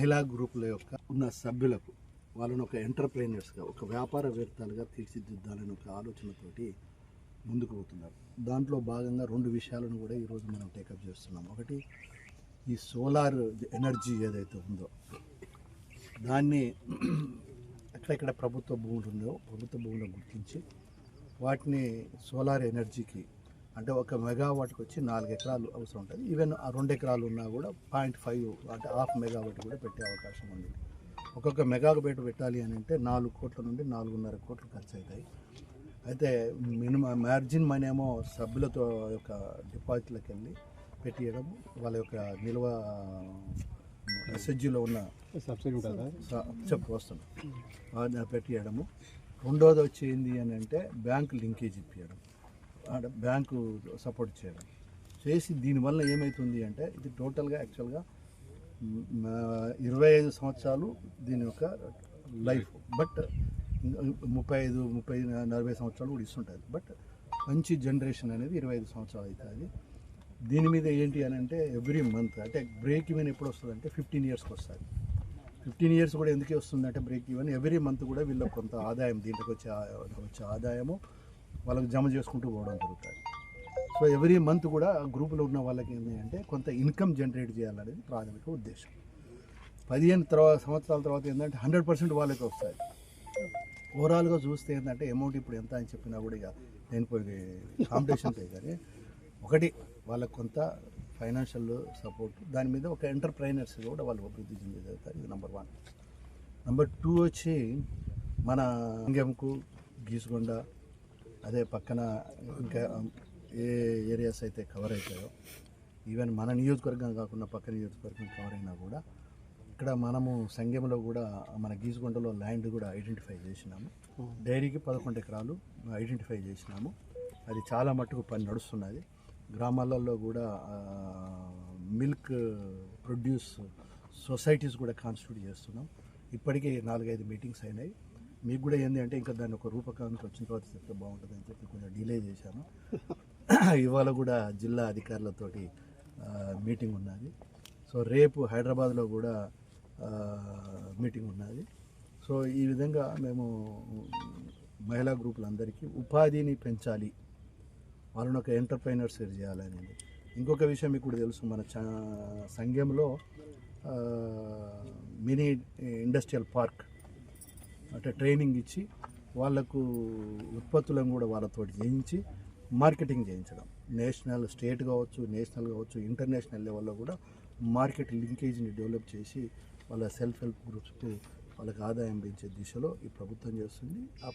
మహిళా గ్రూపుల యొక్క ఉన్న సభ్యులకు వాళ్ళని ఒక ఎంటర్ప్రైనర్స్గా ఒక వ్యాపారవేత్తలుగా తీర్చిదిద్దాలని ఒక ఆలోచనతోటి ముందుకు పోతున్నారు. దాంట్లో భాగంగా రెండు విషయాలను కూడా ఈరోజు మనం టేకప్ చేస్తున్నాం. ఒకటి ఈ సోలార్ ఎనర్జీ ఏదైతే ఉందో దాన్ని ఎక్కడెక్కడ ప్రభుత్వ భూములు ఉందో ప్రభుత్వ భూములను గుర్తించి వాటిని సోలార్ ఎనర్జీకి అంటే ఒక మెగావాట్కి వచ్చి నాలుగు ఎకరాలు అవసరం ఉంటుంది. ఈవెన్ ఆ రెండు ఎకరాలు ఉన్నా కూడా పాయింట్ ఫైవ్ అంటే హాఫ్ మెగావాట్ కూడా పెట్టే అవకాశం ఉంది. ఒక్కొక్క మెగావాట్ పెట్టాలి అని అంటే నాలుగు కోట్ల నుండి నాలుగున్నర కోట్లు ఖర్చు అవుతాయి అయితే మినిమం మార్జిన్ మనీ ఏమో సభ్యులతో యొక్క డిపాజిట్లకు వెళ్ళి పెట్టియడం వాళ్ళ యొక్క నిల్వ ఎస్హెచ్జిలో ఉన్న సబ్సిడీ చెప్పు వస్తాను పెట్టియడము. రెండోది వచ్చింది అని అంటే బ్యాంకు లింకేజ్ ఇప్పించడం అంటే బ్యాంకు సపోర్ట్ చేయడం చేసి దీనివల్ల ఏమవుతుంది అంటే ఇది టోటల్గా యాక్చువల్గా ఇరవై ఐదు సంవత్సరాలు దీని యొక్క లైఫ్. బట్ ముప్పై ఐదు ముప్పై నలభై సంవత్సరాలు కూడా ఇస్తుంటుంది బట్ మంచి జనరేషన్ అనేది ఇరవై ఐదు సంవత్సరాలు అవుతుంది. దీని మీద ఏంటి అని అంటే ఎవ్రీ మంత్ అంటే బ్రేక్ ఈవెన్ ఎప్పుడు వస్తుంది అంటే ఫిఫ్టీన్ ఇయర్స్కి వస్తుంది. ఫిఫ్టీన్ ఇయర్స్ కూడా ఎందుకే వస్తుంది అంటే బ్రేక్ ఈవెన్? ఎవ్రీ మంత్ కూడా వీళ్ళకి కొంత ఆదాయం దీంట్లోకి వచ్చే వచ్చే ఆదాయము వాళ్ళకి జమ చేసుకుంటూ పోవడం జరుగుతుంది. సో ఎవ్రీ మంత్ కూడా గ్రూపులో ఉన్న వాళ్ళకి ఏంటి అంటే కొంత ఇన్కమ్ జనరేట్ చేయాలనేది ప్రాథమిక ఉద్దేశం. పదిహేను తర్వాత సంవత్సరాల తర్వాత ఏంటంటే హండ్రెడ్ పర్సెంట్ వాళ్ళకి వస్తాయి. ఓవరాల్గా చూస్తే ఏంటంటే అమౌంట్ ఇప్పుడు ఎంత అని చెప్పినా కూడా ఇక నేను పోయి కాంపిటీషన్ కానీ ఒకటి వాళ్ళకు కొంత ఫైనాన్షియల్ సపోర్ట్ దాని మీద ఒక ఎంటర్ప్రైనర్స్ కూడా వాళ్ళు అభివృద్ధి చెందగలుగుతారు ఇది నెంబర్ వన్. నెంబర్ టూ వచ్చి మన అంగెంకు గీసుగొండ అదే పక్కన ఇంకా ఏ ఏరియాస్ అయితే కవర్ అవుతాయో ఈవెన్ మన నియోజకవర్గం కాకుండా పక్క నియోజకవర్గం కవర్ అయినా కూడా ఇక్కడ మనము సంఘంలో కూడా మన గీసుగొండలో ల్యాండ్ కూడా ఐడెంటిఫై చేసినాము. డైరీకి పదకొండు ఎకరాలు ఐడెంటిఫై చేసినాము. అది చాలా మట్టుకు పని నడుస్తున్నది. గ్రామాలలో కూడా మిల్క్ ప్రొడ్యూస్ సొసైటీస్ కూడా కాన్స్టిట్యూట్ చేస్తున్నాం. ఇప్పటికే నాలుగైదు మీటింగ్స్ అయినాయి. మీకు కూడా ఏంటి అంటే ఇంకా దాన్ని ఒక రూపకానికి వచ్చిన తర్వాత చెప్తే బాగుంటుంది అని చెప్పి కొంచెం డిలే చేశాను. ఇవాళ కూడా జిల్లా అధికారులతోటి మీటింగ్ ఉన్నది. సో రేపు హైదరాబాద్లో కూడా మీటింగ్ ఉన్నది. సో ఈ విధంగా మేము మహిళా గ్రూపులందరికీ ఉపాధిని పెంచాలి. వాళ్ళని ఒక ఎంటర్ప్రైనర్స్ చేయాలనేది ఇంకొక విషయం మీకు కూడా తెలుసు మన చా సంఘంలో మినీ ఇండస్ట్రియల్ పార్క్ అంటే ట్రైనింగ్ ఇచ్చి వాళ్ళకు ఉత్పత్తులను కూడా వాళ్ళతో చేయించి మార్కెటింగ్ చేయించడం. నేషనల్ స్టేట్ కావచ్చు నేషనల్ కావచ్చు ఇంటర్నేషనల్ లెవెల్లో కూడా మార్కెట్ లింకేజ్ని డెవలప్ చేసి వాళ్ళ సెల్ఫ్ హెల్ప్ గ్రూప్స్కు వాళ్ళకి ఆదాయం పెంచే దిశలో ఈ ప్రభుత్వం చేస్తుంది. ఆ